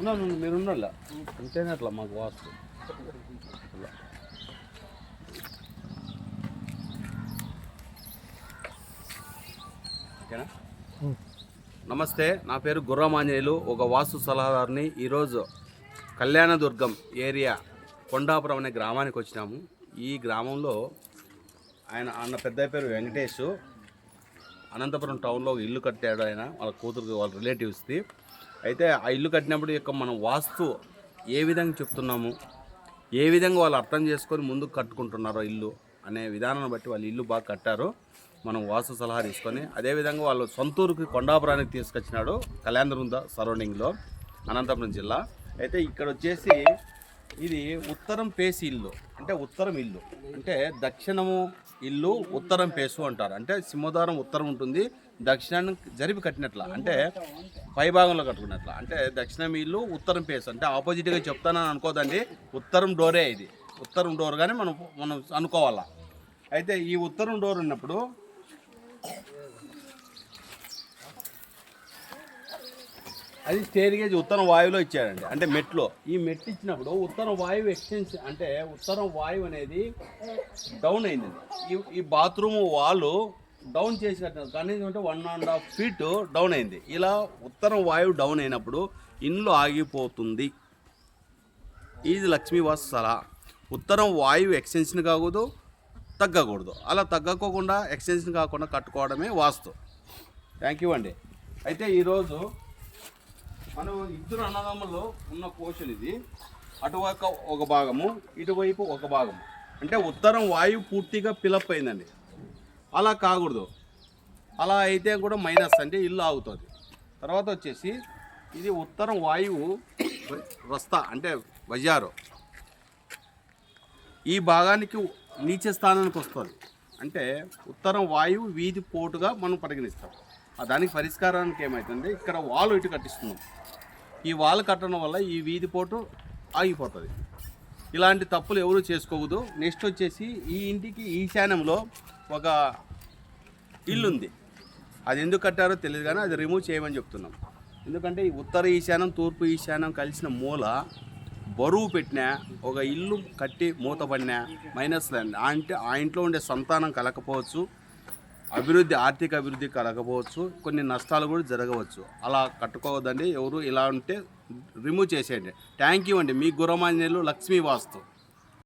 ఉన్నాను మీరు ఉండాల? అంతేనే అట్లా మాకు వాస్తు. ఓకేనా? నమస్తే నా పేరు గుర్రమాంజనేయులు. ఒక వాస్తు సలహాదారుని ఈరోజు కళ్యాణదుర్గం ఏరియా కొండాపురం అనే గ్రామానికి వచ్చినాము. ఈ గ్రామంలో ఆయన అన్న పెద్ద పేరు వెంకటేష్. అనంతపురం టౌన్లో ఇల్లు కట్టాడు ఆయన. వాళ్ళ కూతురు వాళ్ళ రిలేటివ్స్ది అయితే ఆ ఇల్లు కట్టినప్పుడు యొక్క మనం వాస్తు ఏ విధంగా చెప్తున్నాము? ఏ విధంగా వాళ్ళు అర్థం చేసుకొని ముందుకు కట్టుకుంటున్నారో ఇల్లు అనే విధానాన్ని బట్టి వాళ్ళు ఇల్లు బాగా కట్టారు. మనం వాస్తు సలహా తీసుకొని అదేవిధంగా వాళ్ళు సొంతూరుకి కొండాపురానికి తీసుకొచ్చినాడు కళ్యాణదుర్గ సరౌండింగ్లో అనంతపురం జిల్లా. అయితే ఇక్కడ వచ్చేసి ఇది ఉత్తరం పేసి ఇల్లు. అంటే ఉత్తరం ఇల్లు. అంటే దక్షిణము ఇల్లు ఉత్తరం పేసు అంటారు. అంటే సింహద్వారం ఉత్తరం ఉంటుంది. దక్షిణాన్ని జరిపి కట్టినట్ల. అంటే పై భాగంలో కట్టుకున్నట్ల. అంటే దక్షిణం ఇల్లు ఉత్తరం పేసు. అంటే ఆపోజిట్గా చెప్తానని అనుకోదండి. ఉత్తరం డోరే ఇది. ఉత్తరం డోర్ కానీ మనం మనం అనుకోవాలా. అయితే ఈ ఉత్తరం డోర్ ఉన్నప్పుడు అది స్టేర్ గేజ్ ఉత్తరం వాయువులో ఇచ్చాడండి. అంటే మెట్లో. ఈ మెట్లు ఇచ్చినప్పుడు ఉత్తరం వాయువు ఎక్స్టెన్స్ అంటే ఉత్తరం వాయువు అనేది డౌన్ అయిందండి. ఈ ఈ బాత్రూమ్ వాళ్ళు డౌన్ చేసి కట్టినారు కనీసం అంటే one and half feet down అయింది. ఇలా ఉత్తరం వాయువు డౌన్ అయినప్పుడు ఇండ్లు ఆగిపోతుంది. ఇది లక్ష్మీ సలహా ఉత్తరం వాయువు ఎక్స్టెన్షన్ కాకూడదు తగ్గకూడదు. అలా తగ్గకోకుండా ఎక్స్టెన్షన్ కాకుండా కట్టుకోవడమే వాస్తు థ్యాంక్ యూ అండి. అయితే ఈరోజు మనం ఇద్దరు అన్నదమ్ములు ఉన్న పోర్షన్ ఇది. అటువైపు ఒక భాగము ఇటువైపు ఒక భాగము. అంటే ఉత్తరం వాయువు పూర్తిగా ఫిలప్ అయిందండి. అలా కాకూడదు. అలా అయితే కూడా మైనస్ అంటే ఇల్లు ఆగుతుంది. తర్వాత వచ్చేసి ఇది ఉత్తరం వాయువు రస్తా అంటే బజారు ఈ భాగానికి నీచ స్థానానికి వస్తుంది. అంటే ఉత్తరం వాయువు వీధి పోటుగా మనం పరిగణిస్తాం. దానికి పరిష్కారానికి ఏమవుతుంది ఇక్కడ వాల్ ఇటు కట్టిస్తున్నాం. ఈ వాల్ కట్టడం వల్ల ఈ వీధి పోటు ఆగిపోతుంది. ఇలాంటి తప్పులు ఎవరు చేసుకోవద్దు. నెక్స్ట్ వచ్చేసి ఈ ఇంటికి ఈశాన్యంలో ఒక ఇల్లు ఉంది అది ఎందుకు కట్టారో తెలియదు కానీ అది రిమూవ్ చేయమని చెప్తున్నాం. ఎందుకంటే ఈ ఉత్తర ఈశాన్యం తూర్పు ఈశాన్యం కలిసిన మూల బరువు పెట్టినా ఒక ఇల్లు కట్టి మూతపడినా మైనస్ అంటే ఆ ఇంట్లో ఉండే సంతానం కలకపోవచ్చు అభివృద్ధి ఆర్థిక అభివృద్ధి కలగకపోవచ్చు కొన్ని నష్టాలు కూడా జరగవచ్చు. అలా కట్టుకోవద్దండి. ఎవరు ఇలా ఉంటే రిమూవ్ చేసేయండి. థ్యాంక్ యూ అండి. మీ గురమాంజనేయులు లక్ష్మీ వాస్తు